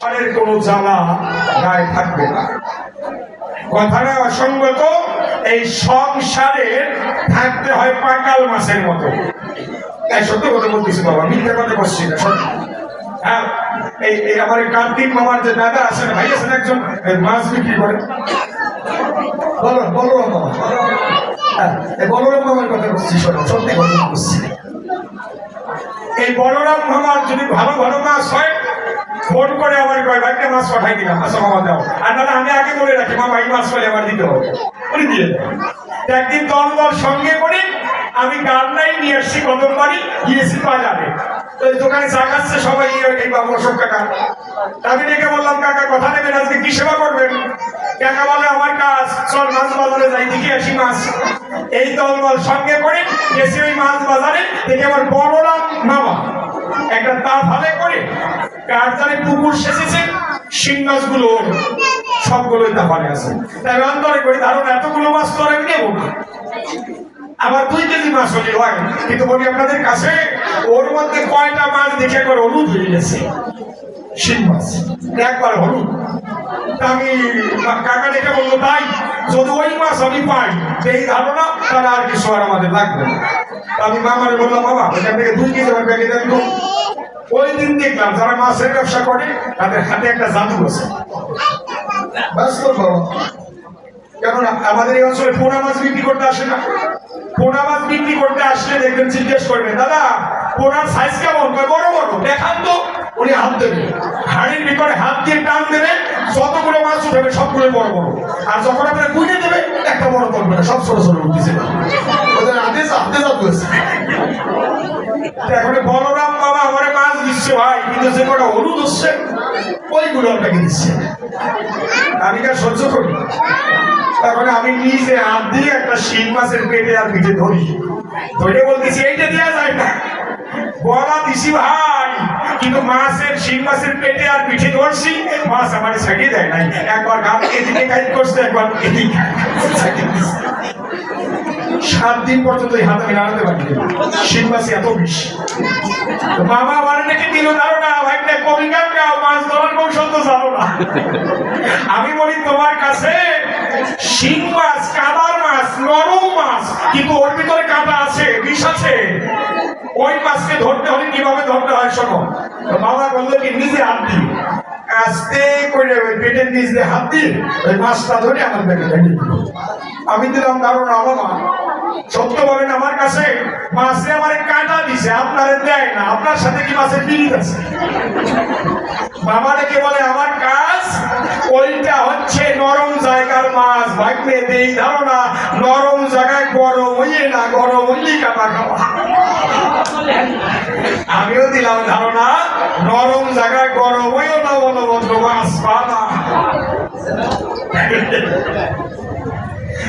সংসারের কোনো জ্বালা গায়ে থাকবে না। কথাটা অসঙ্গত, এই সংসারে থাকতে হয় পাকাল মাছের মতো। এই সত্য কথা বলতেছি বাবা, মিথ্যা কথা বলছি না হ্যাঁ একজন মাছ বিক্রি করে। বলো বলরাম মামা হ্যাঁ বলরাম মামার কথা বলছি। এই বলরাম মামার যদি ভালো ভালো মাছ হয় কয়, ভাইকে মাছ পাঠাই দিলাম আচ্ছা মামা দাও। আর দাদা, আমি আগে বলে রাখি, মামা, এই মাছ পেলে আমার দিতে হবে। দিয়ে একদিন দল দল সঙ্গে করে আমি গান্নাই নিয়ে এসছি কদম বাড়ি গিয়েছি বাজারে। তো দোকানে চা সবাই, এই বাবু অশোক কাকা আমি ডেকে বললাম, কাকা, কথা নেবেন আজকে কি সেবা করবেন? কাকা বলে, আমার কাজ, চল মাছ বাজারে যাই, দেখি আসি মাছ। এই দলবল সঙ্গে করে গেছি ওই মাছ বাজারে দেখি আমার বড়রাম মামা। একটা তা ভালে করে কারজারে পুকুর সেচেছে শিং মাছগুলো আছে। তাই অন্তরে করি এতগুলো মাছ তো আমি নেব না। আবার দুই কেজি মাছ হলে হয়, কিন্তু বলি, আপনাদের কাছে ওর মধ্যে কয়টা মাছ দেখে হলুদ হয়ে গেছে? শিং মাছ। একবার হলুদ। আমি কাকা বলল, তাই, যদি ওই মাছ আমি পাই, এই ধারণা, তাহলে আর কিছু আর আমাদের লাগবে আমি মামারে বললাম, বাবা, এখান থেকে দুই কেজি আমার ব্যাগে দেন ওই দিন দেখলাম যারা মাছের ব্যবসা করে, তাদের হাতে একটা জাদু আছে। কেননা আমাদের এই অঞ্চলে পোনা মাছ বিক্রি করতে আসে না। পোনা মাছ বিক্রি করতে আসলে দেখবেন জিজ্ঞেস দাদা, পোনার সাইজ কেমন? বড় বড়। দেখান তো। উনি হাত হাড়ির ভিতরে হাত দিয়ে টান যতগুলো মাছ উঠবে সবগুলো বড় বড়। আর যখন আপনার কুইনে দেবে, একটা বড় করবে না। সব ছোট ছোট উঠতেছে। ওদের হাতে জাদু আছে এখন মাছ যে কটা হলুদ হচ্ছে ওইগুলো আপনাকে দিচ্ছে। আমি কার সহ্য করি? তখন আমি নিজে হাত দিয়ে একটা শিং মাছের পেটে আর পিঠে ধরি। ধরে বলতেছি, এইটা দেওয়া যায় না। বলা দিছি, ভাই, কিন্তু মাছের, শিং মাছের পেটে আর পিঠে ধরছি, মাছ আমার ছাড়িয়ে দেয় নাই। একবার গান এদিকে কাজ করছে, একবার এদিকে। সাত দিন পর্যন্ত এই হাত আমি নাড়াতে পারি এত বিষ। বাবা আমার নাকি দিল জানো না ভাই না কবি গাও, মাছ ধরার কৌশল তো জানো না। আমি বলি, তোমার কাছে শিং মাছ কাদার মাছ, নরম মাছ, কিন্তু ওর ভিতরে কাদা আছে, বিষ আছে। ওই মাছকে ধরতে হলে কীভাবে ধরতে হয়, শোনো। বাবা বলল কি, নিজে হাত দিই। আস্তে করে ওই পেটের দিয়ে হাত দিয়ে ওই মাছটা ধরে আমার ব্যাগে আমি দিলাম আমার মা সত্য বলেন আমার কাছে মাছে আমার কাটা দিছে, আপনারে দেয় না, আপনার সাথে কি মাছের পিড়িত আছে? বাবা ডেকে বলে, আমার কাজ ওইটা হচ্ছে নরম জায়গার মাছ, ভাগ্নে দেই ধারণা, নরম জায়গায় গরম হইয়ে না, গরম হইলে কাটা খাওয়া। আমিও দিলাম ধারণা, নরম জায়গায় গরম হইও না বলো বন্ধু মাছ পানা।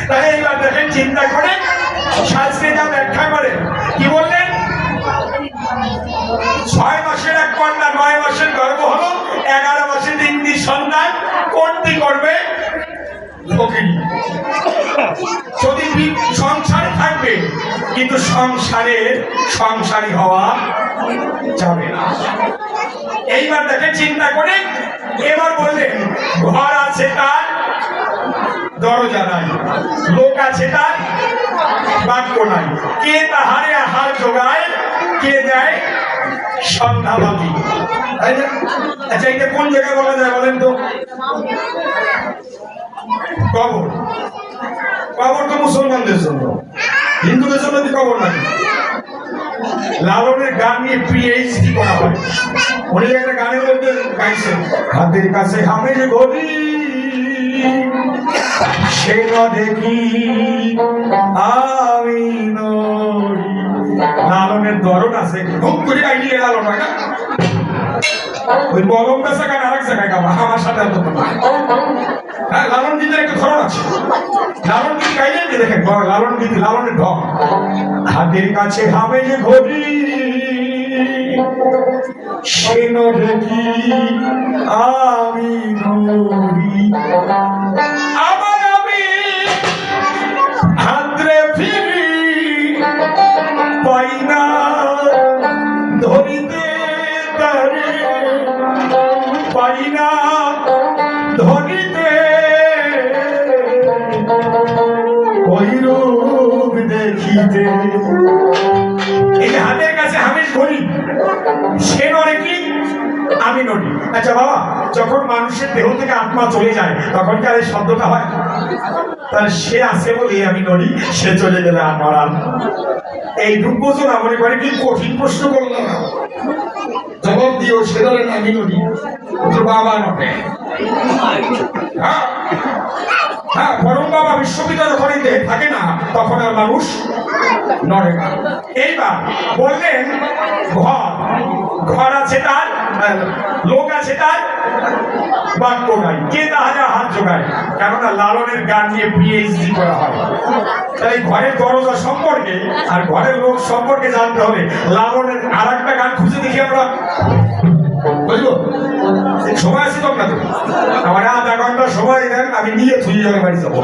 তাই এইবার দেখেন, চিন্তা করে শাস্ত্রে যা ব্যাখ্যা করে কি বললেন? ছয় মাসের এক কন্যা, নয় মাসের গর্ভ হলো, এগারো মাসে তিনটি সন্তান কোনটি করবে। যদি সংসার থাকবে, কিন্তু সংসারে সংসারী হওয়া যাবে না। এইবার দেখে চিন্তা করে এবার বললেন, ঘর আছে তার, দরজা নাই, লোক আছে তার বাক্য নাই। কে তাহারে আহার যোগায়, কে দেয় সন্ধ্যাবাদী তাই না? আচ্ছা এটা কোন জায়গায় বলা যায় বলেন তো? কবর। কবর তো মুসলমানদের জন্য। হিন্দুদের জন্য কি কবর নাকি? লালনের গান নিয়ে পিএইচডি করা হয়। উনি একটা গানের মধ্যে গাইছেন। হাতের কাছে হামের গলি। সে দেখি, আমি লালনের দরদ আছে খুব করে গাইলে লালন, হয় না? ওই বলম কাছে গান আরেক জায়গায় গাবা আমার সাথে আর হ্যাঁ লালন গীতের একটা ধরন আছে। লালন গীত গাইলেন যে দেখেন লালন গীত, লালনের ঢক হাতের কাছে হামে যে ঘড়ি, সে দেখি, আমি নড়ি ধরিতে পাই না। না ধনিতে ওই দেখিতে। এই হাতের কাছে হামিশ ঘড়ি, সে নড়ে কি? আমি নড়ি। আচ্ছা বাবা, যখন মানুষের দেহ থেকে আত্মা চলে যায়, তখন কি এই শব্দটা হয়? তাহলে সে আছে বলে আমি নড়ি, সে চলে গেলে আমার আর এই দুর্বোচনা মনে করে কি কঠিন প্রশ্ন করলাম জবাব দিও, সে ধরেন আমি নড়ি। হ্যাঁ হ্যাঁ হাত কেননা লালনের গান নিয়ে পিএইচডি করা হয়। তাই ঘরের দরজা সম্পর্কে আর ঘরের লোক সম্পর্কে জানতে হবে লালনের আর একটা গান খুঁজে দেখি আমরা। সময় আছে তো আপনাদের? আমার আধা ঘণ্টা সময় দেন, আমি নিজে থুয়ে যাবে বাড়ি যাব।